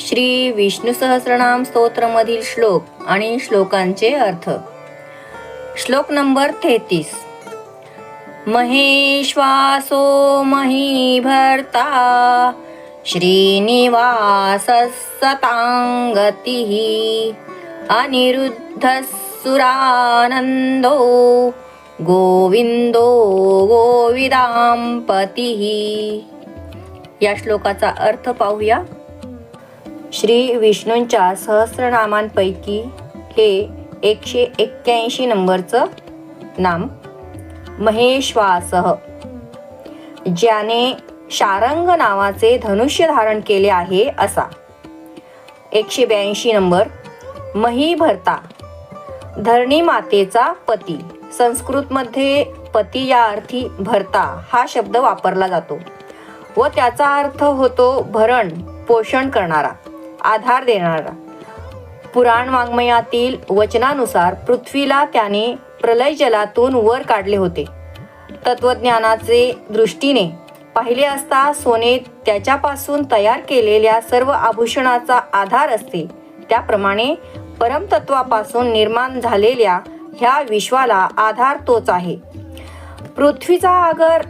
श्री विष्णू सहस्रनाम स्तोत्रमधील श्लोक आणि श्लोकांचे अर्थ. श्लोक नंबर तेहतीस. महेश्वासो महीभर्ता श्रीनिवास सतांगतिः अनिरुद्धः सुरानन्दो गोविंदो गोविदांपतीः या श्लोकाचा अर्थ पाहूया. श्री विष्णूंच्या सहस्रनामांपैकी हे एकशे एक्क्याऐंशी नंबरचं नाम महेश्वासह ज्याने शारंग नावाचे धनुष्य धारण केले आहे असा. एकशे ब्याऐंशी नंबर मही भरता धरणी मातेचा पती. संस्कृतमध्ये पती या अर्थी भरता हा शब्द वापरला जातो व त्याचा अर्थ होतो भरण पोषण करणारा. आधार देणारा. पुराण वाङ्मयातील वचनानुसार पृथ्वीला त्याने प्रलय जलातून वर काढले होते. तत्वज्ञानाचे दृष्टीने पाहिले असता सोने त्याच्यापासून तयार केलेल्या सर्व आभूषणाचा आधार असते. त्याप्रमाणे परमतत्वापासून निर्माण झालेल्या ह्या विश्वाला आधार तोच आहे. पृथ्वीचा आगर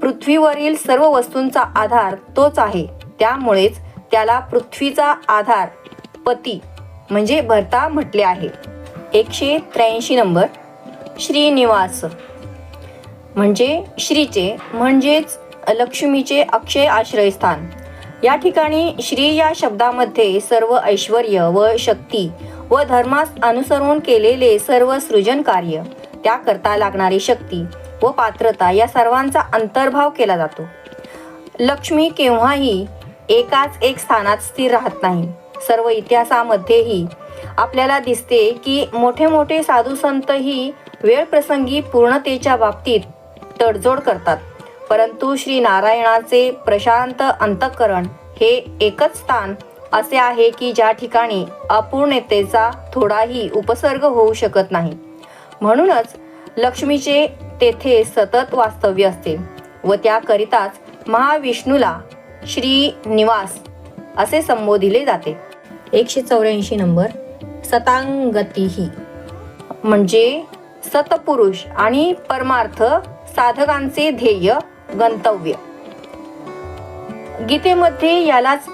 पृथ्वीवरील सर्व वस्तूंचा आधार तोच आहे. त्यामुळेच त्याला पृथ्वीचा आधार पती म्हणजे भरता म्हटले आहे. एकशे त्र्याऐंशी नंबर श्रीनिवास. म्हणजे श्रीचे म्हणजेच लक्ष्मीचे अक्षय आश्रयस्थान या ठिकाणी श्री या शब्दामध्ये सर्व ऐश्वर व शक्ती व धर्मास अनुसरून केलेले सर्व सृजन कार्य त्याकरता लागणारी शक्ती व पात्रता या सर्वांचा अंतर्भाव केला जातो. लक्ष्मी केव्हाही एकाच एक स्थानात स्थिर राहत नाही. सर्व इतिहासामध्येही आपल्याला दिसते की मोठे मोठे साधू संतही वेळ प्रसंगी पूर्णतेच्या बाबतीत तडजोड करतात. परंतु श्री नारायणाचे प्रशांत अंतःकरण हे एकच स्थान असे आहे की ज्या ठिकाणी अपूर्णतेचा थोडाही उपसर्ग होऊ शकत नाही. म्हणूनच लक्ष्मीचे तेथे सतत वास्तव्य असते व त्याकरिताच महाविष्णूला श्रीनिवास असे संबोधिले जाते. एकशे चौऱ्याऐंशी नंबर सतांगतीही म्हणजे सतपुरुष आणि परमार्थ साधकांचे ध्येय गंतव्य. गीतेमध्ये यालाच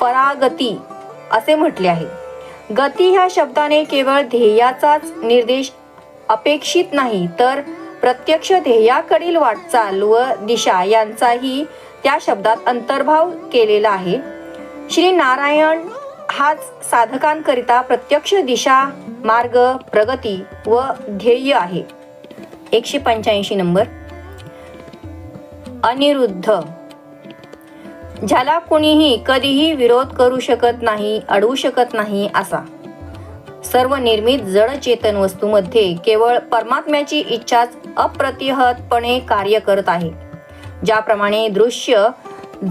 परागती असे म्हटले आहे. गती ह्या शब्दाने केवळ ध्येयाचाच निर्देश अपेक्षित नाही तर प्रत्यक्ष ध्येयाकडील वाटचाल व दिशा यांचाही त्या शब्दात अंतर्भाव केलेला आहे. श्री नारायण हाच साधकांकरिता प्रत्यक्ष दिशा मार्ग प्रगती व ध्येय आहे. एकशे पंच्याऐंशी नंबर. अनिरुद्ध. ज्याला कुणीही कधीही विरोध करू शकत नाही अडवू शकत नाही असा. सर्व निर्मित जड चेतन वस्तूमध्ये केवळ परमात्म्याची इच्छाच अप्रतिहतपणे कार्य करत आहे. ज्याप्रमाणे दृश्य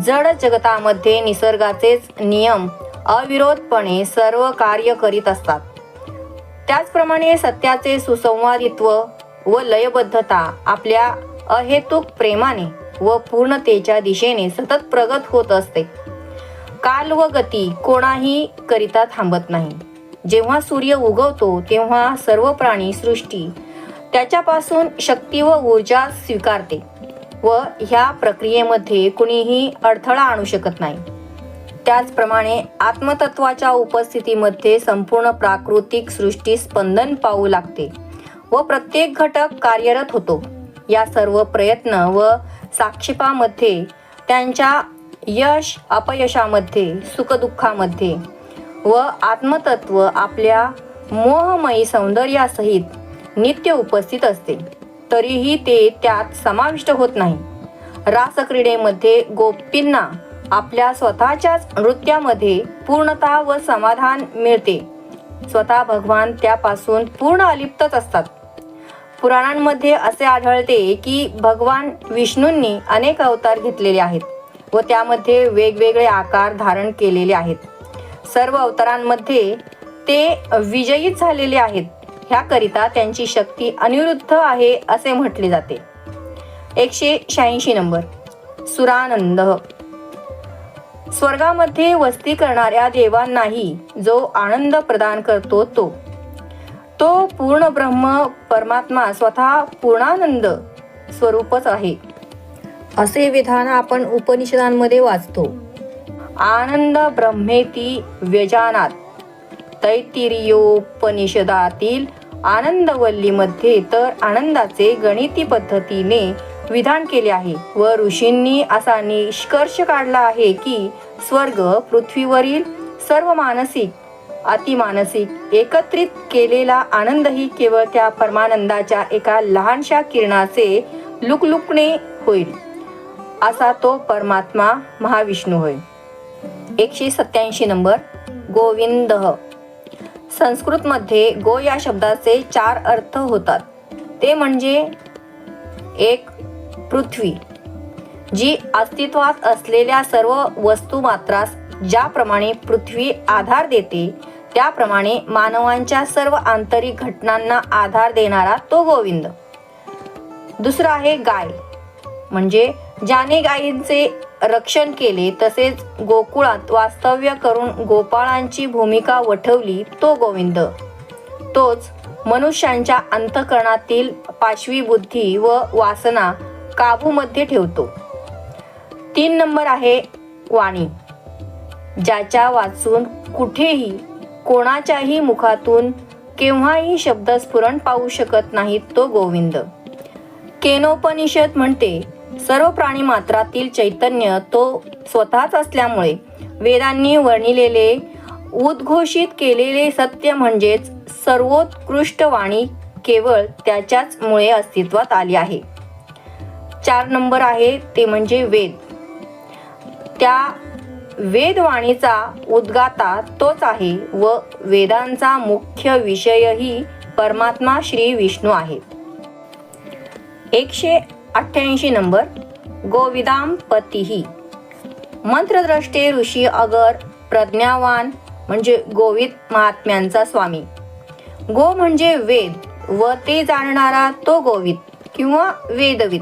जड जगतामध्ये निसर्गाचेच नियम अविरोधपणे सर्व कार्य करीत असतात. त्याचप्रमाणे सत्याचे सुसंवादित्व व लयबद्धता आपल्या अहेतुक प्रेमाने व पूर्णतेच्या दिशेने सतत प्रगत होत असते. काल व गती कोणाही करिता थांबत नाही. जेव्हा सूर्य उगवतो तेव्हा सर्व प्राणी सृष्टी त्याच्यापासून शक्ती व ऊर्जा स्वीकारते. व ह्या प्रक्रियेमध्ये कुणीही अडथळा आणू शकत नाही. त्याचप्रमाणे आत्मतत्वाच्या उपस्थितीमध्ये संपूर्ण प्राकृतिक सृष्टी स्पंदन पाहू लागते व प्रत्येक घटक कार्यरत होतो. या सर्व प्रयत्न व साक्षेपामध्ये त्यांच्या यश अपयशामध्ये सुखदुःखामध्ये व आत्मतत्व आपल्या मोहमयी सौंदर्यासहित नित्य उपस्थित असते. तरीही ते त्यात समाविष्ट होत नाही. रासक्रीडेमध्ये गोपींना आपल्या स्वतःच्याच नृत्यामध्ये पूर्णता व समाधान मिळते. स्वतः भगवान त्यापासून पूर्ण अलिप्तच असतात. पुराणांमध्ये असे आढळते की भगवान विष्णूंनी अनेक अवतार घेतलेले आहेत व त्यामध्ये वेगवेगळे आकार धारण केलेले आहेत. सर्व अवतारांमध्ये ते विजयीच झालेले आहेत. ह्याकरिता त्यांची शक्ती अनिरुद्ध आहे असे म्हटले जाते. एकशे शहाऐंशी नंबर. सुरानंद. स्वर्गामध्ये वस्ती करणाऱ्या देवांनाही जो आनंद प्रदान करतो तो. तो पूर्ण ब्रह्म परमात्मा स्वतः पूर्णानंद स्वरूपच आहे. असे विधान आपण उपनिषदांमध्ये वाचतो. आनंद ब्रह्मेती व्यजानात. तैतिरियोपनिषदातील आनंदवल्लीमध्ये तर आनंदाचे गणिती पद्धतीने विधान केले आहे व ऋषींनी असा निष्कर्ष काढला आहे की स्वर्ग पृथ्वीवरील सर्व मानसिक अतिमानसिक एकत्रित केलेला आनंदही केवळ त्या परमानंदाच्या एका लहानशा किरणाचे लुकलुकणे होईल असा तो परमात्मा महाविष्णू होय. एकशे सत्याऐंशी नंबर गोविंद. संस्कृतमध्ये गो या शब्दाचे चार अर्थ होतात. ते म्हणजे एक पृथ्वी जी अस्तित्वात असलेल्या सर्व वस्तुमात्रास ज्याप्रमाणे पृथ्वी आधार देते त्याप्रमाणे मानवांच्या सर्व आंतरिक घटनांना आधार देणारा तो गोविंद. दुसरा आहे गाय म्हणजे ज्याने गायींचे रक्षण केले तसेच गोकुळात वास्तव्य करून गोपाळांची भूमिका वठवली तो गोविंद. तोच मनुष्यांच्या अंतकरणातील पाशवी बुद्धी व वासना काबूमध्ये ठेवतो. तीन नंबर आहे वाणी. ज्याच्या वाचून कुठेही कोणाच्याही मुखातून केव्हाही शब्द स्फुरण पाहू शकत नाहीत तो गोविंद. केनोपनिषद म्हणते सर्व प्राणी मात्रातील चैतन्य तो स्वतःच असल्यामुळे वेदांनी वर्णिलेले उद्घोषित केलेले सत्य म्हणजेच सर्वोत्कृष्ट वाणी केवळ त्याच्याच मुळे अस्तित्वात आली आहे. चार नंबर आहे ते म्हणजे वेद. त्या वेदवाणीचा उद्गाता तोच आहे व वेदांचा मुख्य विषयही परमात्मा श्री विष्णू आहे एकशे अठ्ठ्याऐंशी नंबर गोविदाम पतीही. मंत्रद्रष्टे ऋषी अगर प्रज्ञावान म्हणजे गोविद महात्म्यांचा स्वामी. गो म्हणजे वेद व ते जाणणारा तो गोविद किंवा वेदविद.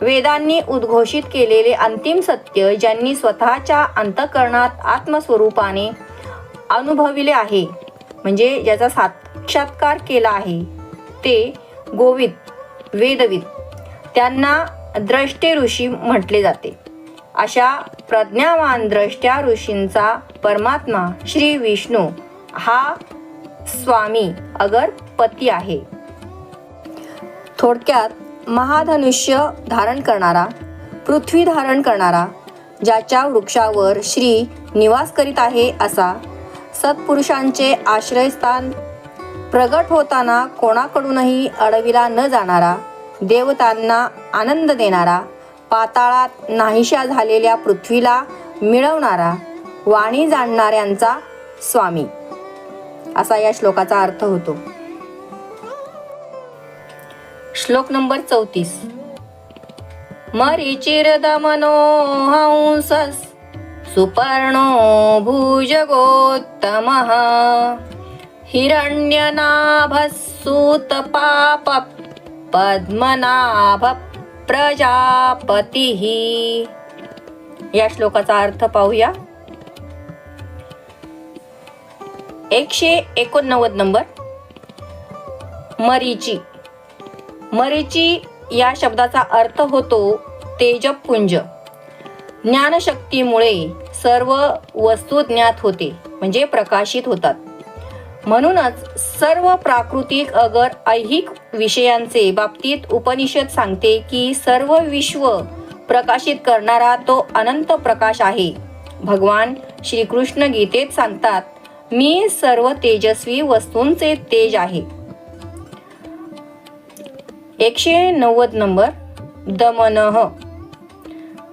वेदांनी उद्घोषित केलेले अंतिम सत्य ज्यांनी स्वतःच्या अंतकरणात आत्मस्वरूपाने अनुभविले आहे म्हणजे ज्याचा साक्षात्कार केला आहे ते गोविद वेदविद. त्यांना द्रष्टे ऋषी म्हटले जाते. अशा प्रज्ञावान द्रष्ट्या ऋषींचा परमात्मा श्री विष्णू हा स्वामी अगर पती आहे. थोडक्यात महाधनुष्य धारण करणारा पृथ्वी धारण करणारा ज्याच्या वृक्षावर श्री निवास करीत आहे असा सत्पुरुषांचे आश्रयस्थान प्रगट होताना कोणाकडूनही अडविला न जाणारा देवतांना आनंद देणारा पाताळात नाहीशा झालेल्या पृथ्वीला मिळवणारा वाणी जाणणाऱ्यांचा स्वामी. असा या श्लोकाचा अर्थ होतो. श्लोक नंबर चौतीस. मरीचिरदमनो हंसस सुपर्णो भुजगोत्तमः हिरण्यनाभसूतपाप पद्मनाभ प्रजापती. या श्लोकाचा अर्थ पाहूया. एकशे एकोणनव्वद नंबर. मरीची. मरीची या शब्दाचा अर्थ होतो तेजपुंज. ज्ञानशक्तीमुळे सर्व वस्तू ज्ञात होते म्हणजे प्रकाशित होतात. म्हणूनच सर्व प्राकृतिक अगर ऐहिक विषयांचे बाबतीत उपनिषद सांगते की सर्व विश्व प्रकाशित करणारा तो अनंत प्रकाश आहे. भगवान श्रीकृष्ण गीतेत सांगतात मी सर्व तेजस्वी वस्तूंचे तेज आहे. एकशे नव्वद नंबर दमन.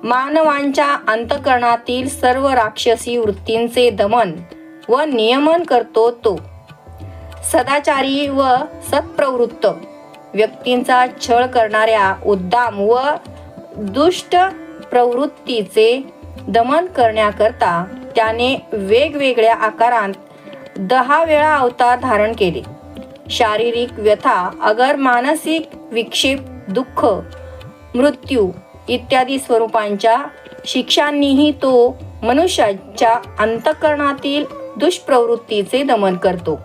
मानवांच्या अंतकरणातील सर्व राक्षसी वृत्तींचे दमन व नियमन करतो तो. सदाचारी व सत्प्रवृत्त व्यक्तींचा छळ करणाऱ्या उद्दाम व दुष्ट प्रवृत्तीचे दमन करण्याकरता त्याने वेगवेगळ्या आकारांत दहा वेळा अवतार धारण केले. शारीरिक व्यथा अगर मानसिक विक्षेप दुःख मृत्यू इत्यादी स्वरूपांच्या शिक्षांनीही तो मनुष्याच्या अंतकरणातील दुष्प्रवृत्तीचे दमन करतो.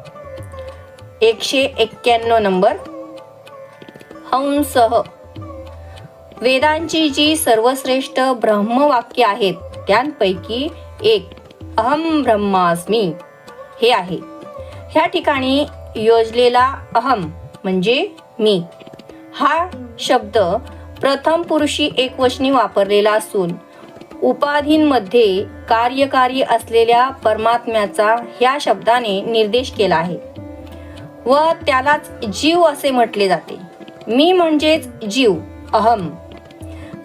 एकशे एक्क्याण्णव नंबर. हंसह वेदांची जी सर्वश्रेष्ठ ब्रह्मवाक्य आहेत त्यांपैकी एक अहम ब्रह्मास्मी. हे आहे. ह्या ठिकाणी योजलेला अहम म्हणजे मी. हा शब्द प्रथम पुरुषी एकवचनी वापरलेला असून उपाधींमध्ये कार्यकारी असलेल्या परमात्म्याचा ह्या शब्दाने निर्देश केला आहे. व त्यालाच जीव असे म्हटले जाते. मी म्हणजेच जीव अहम.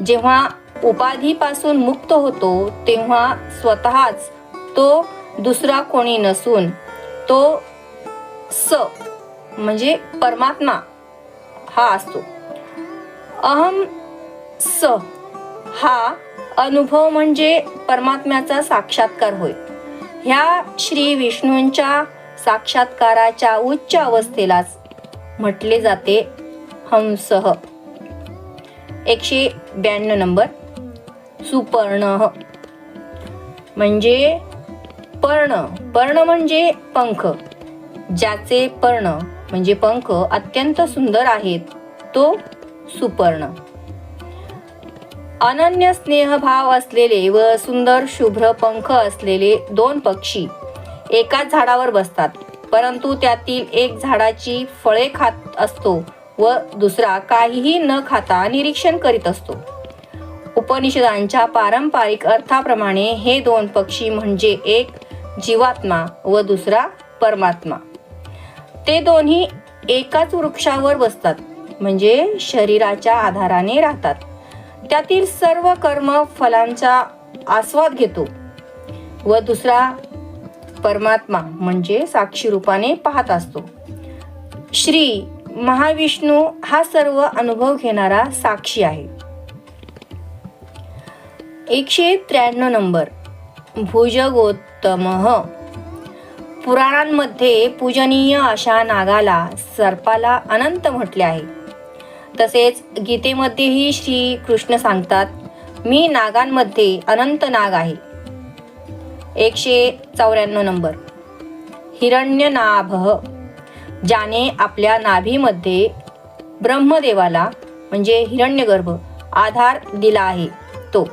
जेव्हा उपाधीपासून मुक्त होतो तेव्हा स्वतःच तो दुसरा कोणी नसून तो स म्हणजे परमात्मा हा असतो. अहम स हा अनुभव म्हणजे परमात्म्याचा साक्षात्कार होय. ह्या श्री विष्णूंच्या साक्षात्काराच्या उच्च अवस्थेलाच म्हटले जाते हंसह. एकशे ब्याण्णव नंबर. सुपर्ण. म्हणजे पर्ण. पर्ण म्हणजे पंख. ज्याचे पर्ण म्हणजे पंख अत्यंत सुंदर आहेत तो सुपर्ण. अनन्य स्नेहभाव असलेले व सुंदर शुभ्र पंख असलेले दोन पक्षी एकाच झाडावर बसतात परंतु त्यातील एक झाडाची फळे खात असतो व दुसरा काहीही न खाता निरीक्षण करीत असतो. उपनिषदांच्या पारंपरिक अर्थाप्रमाणे हे दोन पक्षी म्हणजे एक जीवात्मा व दुसरा परमात्मा. ते दोन्ही एकाच वृक्षावर बसतात म्हणजे शरीराच्या आधाराने राहतात. त्यातील सर्व कर्म फलांचा आस्वाद घेतो व दुसरा परमात्मा म्हणजे साक्षी रूपाने पाहत असतो. श्री महाविष्णू हा सर्व अनुभव घेणारा साक्षी आहे. एकशे त्र्याण्णव नंबर. भुजगोत्तम. पुराणांमध्ये पूजनीय अशा नागाला सर्पाला अनंत म्हटले आहे. तसेच गीतेमध्येही श्री कृष्ण सांगतात मी नागांमध्ये अनंत नाग आहे. एकशे चौऱ्याण्णव नंबर. हिरण्यनाभ ज्याने आपल्या नाभीमध्ये ब्रह्मदेवाला म्हणजे हिरण्यगर्भ आधार दिला आहे. तो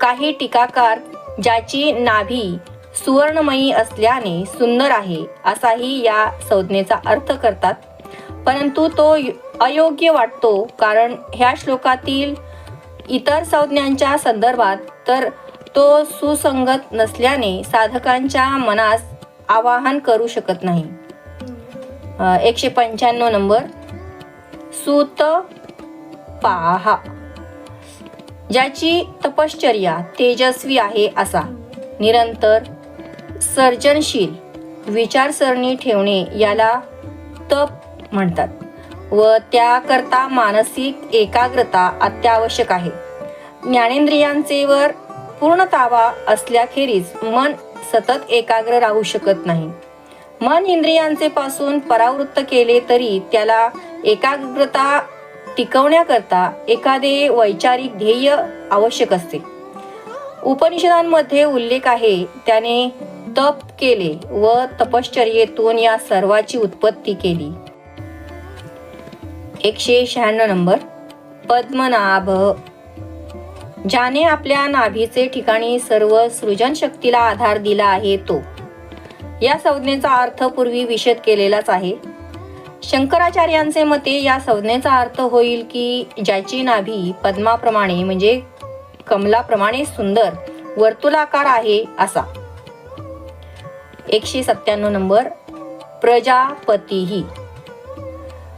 काही टीकाकार ज्याची नाभी सुवर्णमयी असल्याने सुंदर आहे असाही या संज्ञेचा अर्थ करतात. परंतु तो अयोग्य वाटतो कारण ह्या श्लोकातील इतर संज्ञांच्या संदर्भात तर तो सुसंगत नसल्याने साधकांच्या मनास आवाहन करू शकत नाही. एकशे पंच्याण्णव नंबर. सूत पाहा. ज्याची तपश्चर्या तेजस्वी आहे असा. निरंतर सर्जनशील विचारसरणी ठेवणे याला तप म्हणतात व त्याकरता मानसिक एकाग्रता अत्यावश्यक आहे. ज्ञानेंद्रियांचे वर पूर्ण ताबा असल्याखेरीज मन सतत एकाग्र राहू शकत नाही. मन इंद्रियांचे पासून परावृत्त केले तरी त्याला एकाग्रता टिकवण्याकरता एखादे वैचारिक ध्येय आवश्यक असते. उपनिषदांमध्ये उल्लेख आहे त्याने तप केले व तपश्चर्येतून या सर्वाची उत्पत्ती केली. एकशे शहाण्णव नंबर पद्मनाभ ज्याने आपल्या नाभीचे ठिकाणी सर्व सृजनशक्तीला आधार दिला आहे तो. या संज्ञेचा अर्थ पूर्वी विशद केलेलाच आहे. शंकराचार्यांचे मते या संज्ञेचा अर्थ होईल की ज्याची नाभी पद्माप्रमाणे म्हणजे कमलाप्रमाणे सुंदर वर्तुलाकार आहे असा. एकशे सत्त्याण्णव नंबर प्रजापतीही.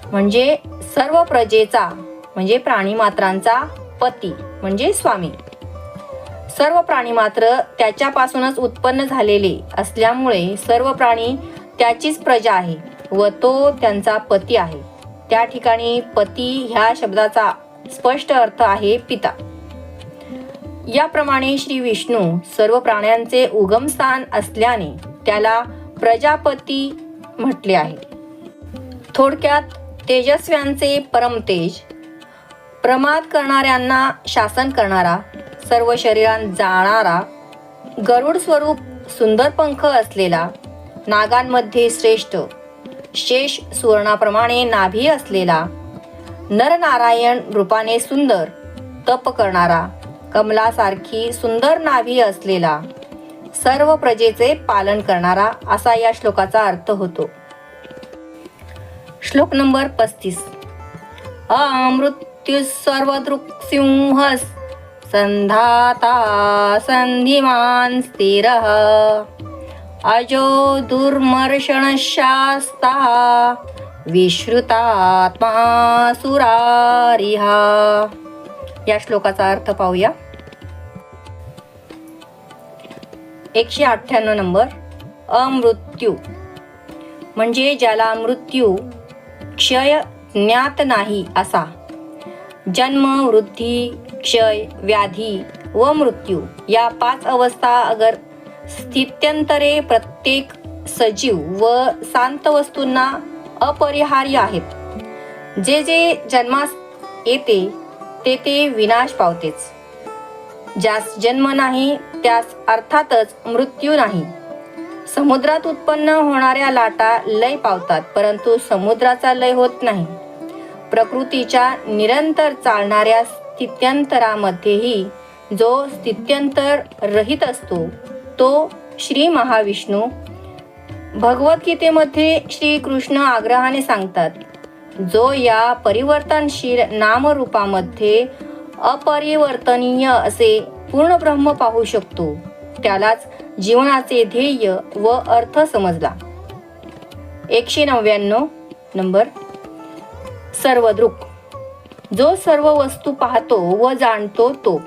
म्हणजे सर्व प्रजेचा म्हणजे प्राणीमात्रांचा पती म्हणजे स्वामी. सर्व प्राणी मात्र त्याच्यापासूनच उत्पन्न झालेले असल्यामुळे सर्व प्राणी त्याचीच प्रजा आहे व तो त्यांचा पती आहे. त्या ठिकाणी पती ह्या शब्दाचा स्पष्ट अर्थ आहे पिता. याप्रमाणे श्री विष्णू सर्व प्राण्यांचे उगमस्थान असल्याने त्याला प्रजापती म्हटले आहे. थोडक्यात तेजस्व्यांचे परमतेज प्रमाद करणाऱ्यांना शासन करणारा सर्व शरीरात जाणारा गरुड स्वरूप सुंदर पंख असलेला नागांमध्ये श्रेष्ठ शेष सुवर्णाप्रमाणे नाभी असलेला नरनारायण रूपाने सुंदर तप करणारा कमलासारखी सुंदर नाभी असलेला सर्व प्रजेचे पालन करणारा असा या श्लोकाचा अर्थ होतो. श्लोक नंबर पस्तीस. अमृत अमृत्यू सर्वदृक्सिंहस संधाता संधिमान स्थिरः। अजो दुर्मर्षणशास्ता विश्रुतात्मा सुरारिहा। या श्लोकाचा अर्थ पाहूया। एकशे अठ्ठ्याण्णव नंबर अमृत्यू। म्हणजे ज्याला मृत्यू क्षय ज्ञात नाही असा। जन्म वृद्धी क्षय व्याधी व मृत्यू या पाच अवस्था अगर स्थित्यंतरे प्रत्येक सजीव व शांत वस्तूंना अपरिहार्य आहेत. जे जे जन्मास येते ते ते विनाश पावतेच. ज्यास जन्म नाही त्यास अर्थातच मृत्यू नाही. समुद्रात उत्पन्न होणाऱ्या लाटा लय पावतात परंतु समुद्राचा लय होत नाही. प्रकृतीच्या निरंतर चालणाऱ्या स्थित्यंतरामध्येही जो स्थित्यंतर रहित असतो तो श्री महाविष्णू भगवद्गीतेमध्ये श्री कृष्ण आग्रहाने सांगतात जो या परिवर्तनशील नामरूपामध्ये अपरिवर्तनीय असे पूर्ण ब्रह्म पाहू शकतो त्यालाच जीवनाचे ध्येय व अर्थ समजला. एकशे नव्याण्णव नंबर सर्वदृक. जो सर्व वस्तू पाहतो व जाणतो तो.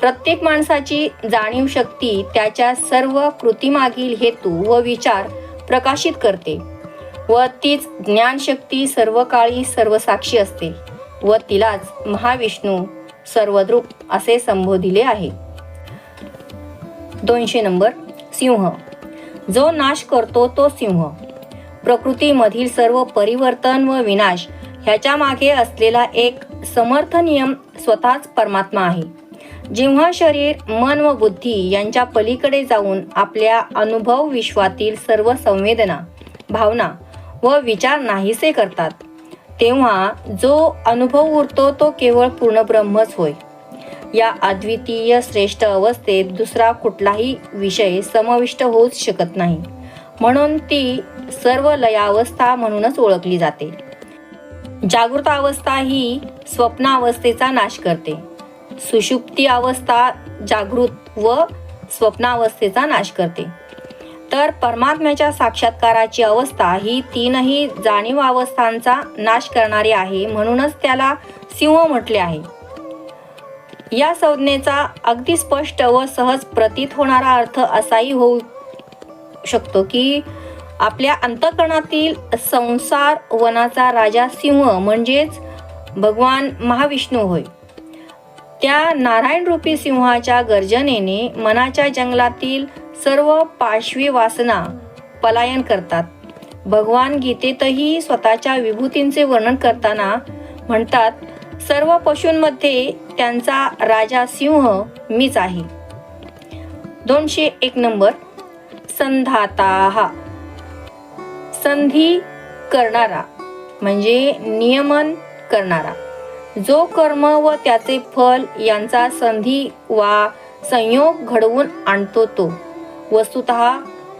प्रत्येक माणसाची जाणीव शक्ती त्याच्या सर्व कृतीमागील हेतू व विचार प्रकाशित करते व तीच ज्ञानशक्ती सर्व काळी सर्वसाक्षी असते व तिलाच महाविष्णू सर्वद्रुप असे संबोधिले आहे. दोनशे नंबर सिंह. जो नाश करतो तो सिंह. प्रकृतीमधील सर्व परिवर्तन व विनाश ह्याच्या मागे असलेला एक समर्थ नियम स्वतःच परमात्मा आहे. जेव्हा शरीर मन व बुद्धी यांच्या पलीकडे जाऊन आपल्या अनुभव विश्वातील सर्व संवेदना भावना व विचार नाहीसे करतात तेव्हा जो अनुभव उरतो तो केवळ पूर्ण ब्रह्मच होय. या अद्वितीय श्रेष्ठ अवस्थेत दुसरा कुठलाही विषय समाविष्ट होऊच शकत नाही. म्हणून ती सर्व लयावस्था म्हणूनच ओळखली जाते. जागृत अवस्था ही स्वप्नावस्थेचा नाश करते. सुषुप्ती अवस्था जागृत व स्वप्नावस्थेचा नाश करते. तर परमात्म्याच्या साक्षात्काराची अवस्था ही तीनही जाणीव अवस्थांचा नाश करणारी आहे म्हणूनच त्याला सिंह म्हटले आहे. या संज्ञेचा अगदी स्पष्ट व सहज प्रतीत होणारा अर्थ असाही होऊ शकतो की आपल्या अंतकरणातील संसार वनाचा राजा सिंह म्हणजेच भगवान महाविष्णू होय. त्या नारायण रूपी सिंहाच्या गर्जनेने मनाच्या जंगलातील सर्व पाशवी वासना पलायन करतात. भगवान गीतेतही स्वतःच्या विभूतींचे वर्णन करताना म्हणतात सर्व पशूंमध्ये त्यांचा राजा सिंह मीच आहे. दोनशे एक नंबर. संधाता. संधी करणारा म्हणजे नियमन करणारा. जो कर्म व त्याचे फल यांचा संधी वा संयोग घडवून आणतो तो. वस्तुत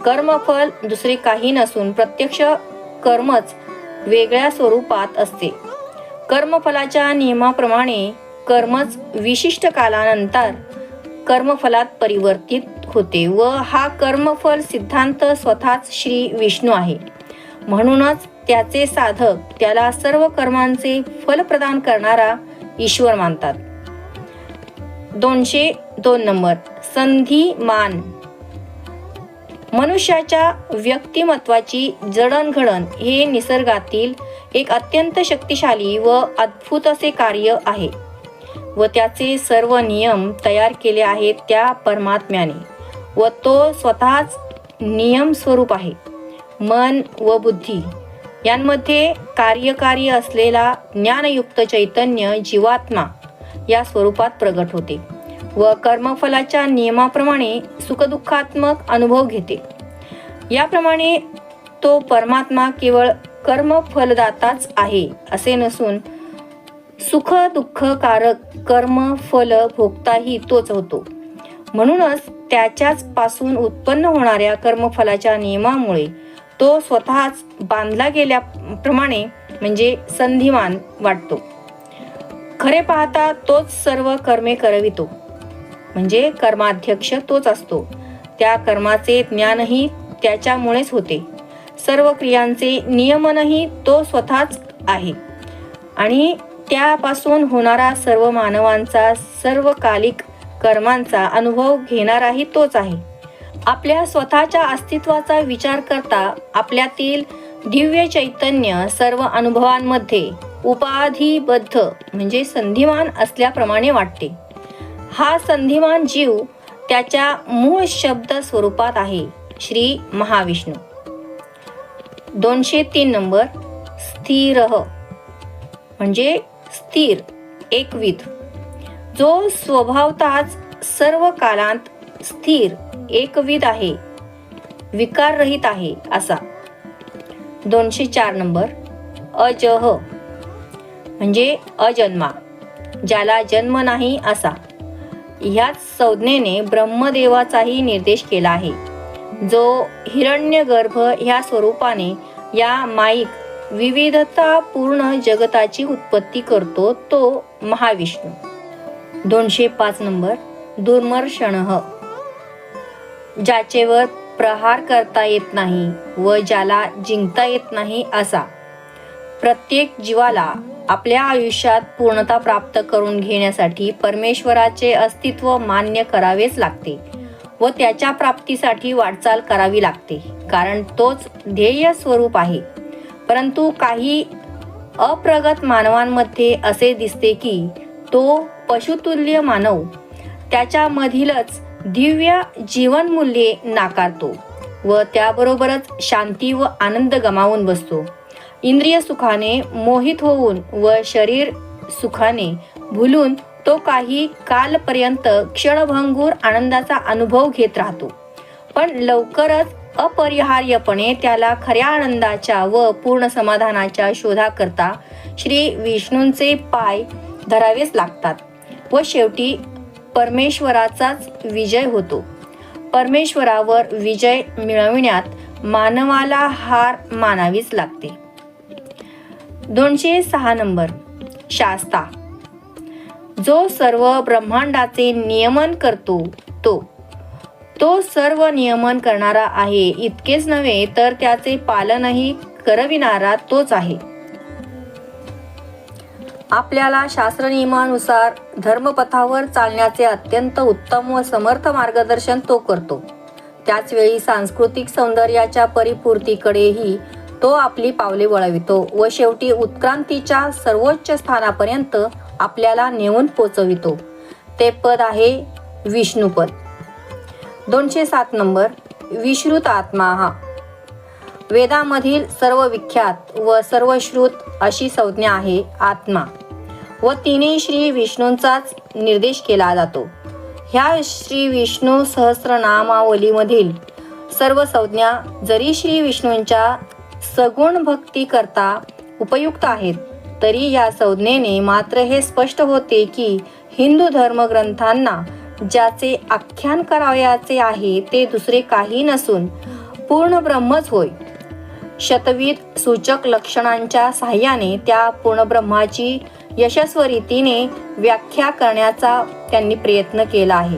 कर्मफल दुसरे काही नसून प्रत्यक्ष कर्मच वेगळ्या स्वरूपात असते. कर्मफलाच्या नियमाप्रमाणे कर्मच विशिष्ट कालानंतर कर्मफलात परिवर्तित होते व हा कर्मफल सिद्धांत स्वतःच श्री विष्णू आहे. म्हणूनच त्याचे साधक त्याला सर्व कर्मांचे फल प्रदान करणारा ईश्वर मानतात. दोनशे दोन नंबर संधी मान. मनुष्याच्या व्यक्तिमत्वाची जडणघडण हे निसर्गातील एक अत्यंत शक्तिशाली व अद्भुत असे कार्य आहे व त्याचे सर्व नियम तयार केले आहेत त्या परमात्म्याने व तो स्वतःच नियम स्वरूप आहे. मन व बुद्धी यांमध्ये कार्यकारी असलेला ज्ञानयुक्त चैतन्य जीवात्मा या स्वरूपात प्रगट होते व कर्मफलाच्या नियमाप्रमाणे सुखदुःखात्मक अनुभव घेते. याप्रमाणे तो परमात्मा केवळ कर्मफलदाताच आहे असे नसून सुख दुःखकारक कर्म फल भोगताही तोच होतो. म्हणूनच त्याच्याच पासून उत्पन्न होणाऱ्या कर्मफलाच्या नियमामुळे तो स्वतःच बांधला गेल्याप्रमाणे म्हणजे संधिमान वाटतो. खरे पाहता तोच सर्व कर्मे करवितो. म्हणजे कर्माध्यक्ष तोच असतो. त्या कर्माचे ज्ञानही त्याच्यामुळेच होते. सर्व क्रियांचे नियमनही तो स्वतःच आहे. आणि त्यापासून होणारा सर्व मानवांचा सर्वकालिक कर्मांचा अनुभव घेणाराही तोच आहे. आपल्या स्वतःच्या अस्तित्वाचा विचार करता आपल्यातील दिव्य चैतन्य सर्व अनुभवांमध्ये उपाधिबद्ध म्हणजे संधिमान असल्याप्रमाणे वाटते. हा संधिमान जीव त्याच्या मूळ शब्द स्वरूपात आहे श्री महाविष्णू. दोनशे तीन नंबर स्थिर. म्हणजे स्थिर एकविध. जो स्वभावताच सर्व कालांत स्थिर एकविध आहे. विकाररहित आहे असा. दोनशे चार नंबर. अजह. म्हणजे अजन्मा ज्याला जन्म नाही असा. ह्याच संज्ञेने ब्रह्मदेवाचाही निर्देश केला आहे. जो हिरण्यगर्भ ह्या स्वरूपाने या माईक विविधतापूर्ण जगताची उत्पत्ती करतो तो महाविष्णू. दोनशे पाच नंबर. दुर्मर्षण. ज्याचेवर प्रहार करता येत नाही व ज्याला जिंकता येत नाही असा. प्रत्येक जीवाला आपल्या आयुष्यात पूर्णता प्राप्त करून घेण्यासाठी परमेश्वराचे अस्तित्व मान्य करावेच लागते व त्याच्या प्राप्तीसाठी वाटचाल करावी लागते कारण तोच ध्येय स्वरूप आहे. परंतु काही अप्रगत मानवांमध्ये असे दिसते की तो पशुतुल्य मानव त्याच्यामधीलच दिव्य जीवनमूल्ये नाकारतो व त्याबरोबरच शांती व आनंद गमावून बसतो. इंद्रिय सुखाने मोहित होऊन व शरीर सुखाने भुलून तो काही कालपर्यंत क्षणभंगूर आनंदाचा अनुभव घेत राहतो. पण लवकरच अपरिहार्यपणे त्याला खऱ्या आनंदाच्या व पूर्ण समाधानाच्या शोधाकरता श्री विष्णूंचे पाय धरावेच लागतात व शेवटी परमेश्वराचाच विजय होतो. परमेश्वरावर विजय मिळविण्यात मानवाला हार मानावीच लागते. दोनशे सहा नंबर शास्ता. जो सर्व ब्रह्मांडाचे नियमन करतो तो. तो सर्व नियमन करणारा आहे इतकेच नव्हे तर त्याचे पालनही करविणारा तोच आहे. आपल्याला शास्त्र नियमानुसार धर्मपथावर चालण्याचे अत्यंत उत्तम व समर्थ मार्गदर्शन तो करतो. त्याचवेळी सांस्कृतिक सौंदर्याच्या परिपूर्तीकडेही तो आपली पावले वळवितो व शेवटी उत्क्रांतीच्या सर्वोच्च स्थानापर्यंत आपल्याला नेऊन पोचवितो. ते पद आहे विष्णुपद. दोनशे सात नंबर. विश्रुत आत्मा हा. वेदामधील सर्व विख्यात व सर्वश्रुत अशी संज्ञा आहे आत्मा. व तिने श्री विष्णूंचाच निर्देश केला जातो. ह्या श्री विष्णू सहस्रनामावलीमधील सर्व संज्ञा जरी श्री विष्णूंच्या सगुण भक्ती करता उपयुक्त आहेत तरी या संज्ञेने मात्र हे स्पष्ट होते की हिंदू धर्मग्रंथांना ज्याचे आख्यान करावयाचे आहे ते दुसरे काही नसून पूर्ण ब्रह्मच होय. शतविध सूचक लक्षणांच्या साह्याने त्या पूर्णब्रह्माची यशस्व रीतीने व्याख्या करण्याचा त्यांनी प्रयत्न केला आहे.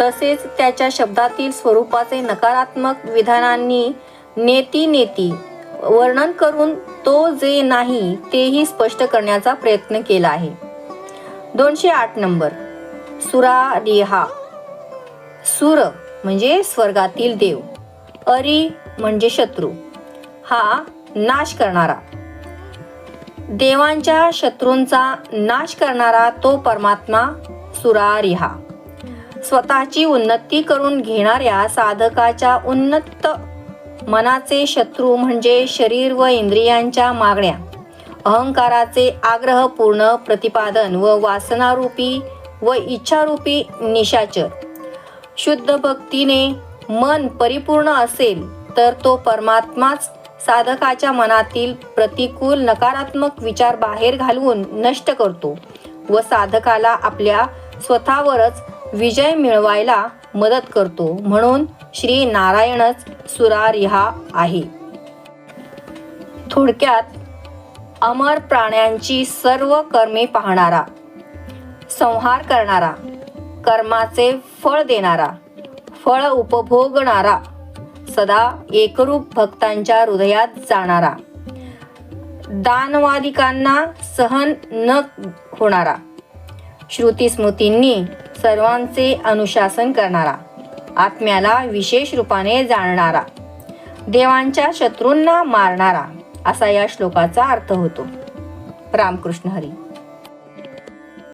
तसेच त्याच्या शब्दातील स्वरूपाचे नकारात्मक विधानांनी नेती नेती वर्णन करून तो जे नाही तेही स्पष्ट करण्याचा प्रयत्न केला आहे. दोनशे आठ नंबर. सुरा रिहा सुर म्हणजे स्वर्गातील देव. अरी म्हणजे शत्रू. हा नाश करणारा. देवांच्या शत्रूंचा नाश करणारा तो परमात्मा सुरारिहा. स्वतःची उन्नती करून घेणाऱ्या साधकाच्या उन्नत मनाचे शत्रू म्हणजे शरीर व इंद्रियांच्या मागण्या. अहंकाराचे आग्रहपूर्ण प्रतिपादन व वासनारूपी व इच्छारूपी निशाचर. शुद्ध भक्तीने मन परिपूर्ण असेल तर तो परमात्माच साधकाच्या मनातील प्रतिकूल नकारात्मक विचार बाहेर घालवून नष्ट करतो व साधकाला आपल्या स्वतःवरच विजय मिळवायला मदत करतो. म्हणून श्री नारायणच सुरारिहा आहे. थोडक्यात अमर प्राण्यांची सर्व कर्मे पाहणारा संहार करणारा कर्माचे फळ देणारा फळ उपभोगणारा सदा एकरूप भक्तांच्या हृदयात जाणारा. दानवादिकांना सहन न होणारा. श्रुती स्मृतींनी सर्वांचे अनुशासन करणारा. आत्म्याला विशेष रूपाने जाणणारा. देवांच्या शत्रूंना मारणारा असा या श्लोकाचा अर्थ होतो. रामकृष्ण हरी.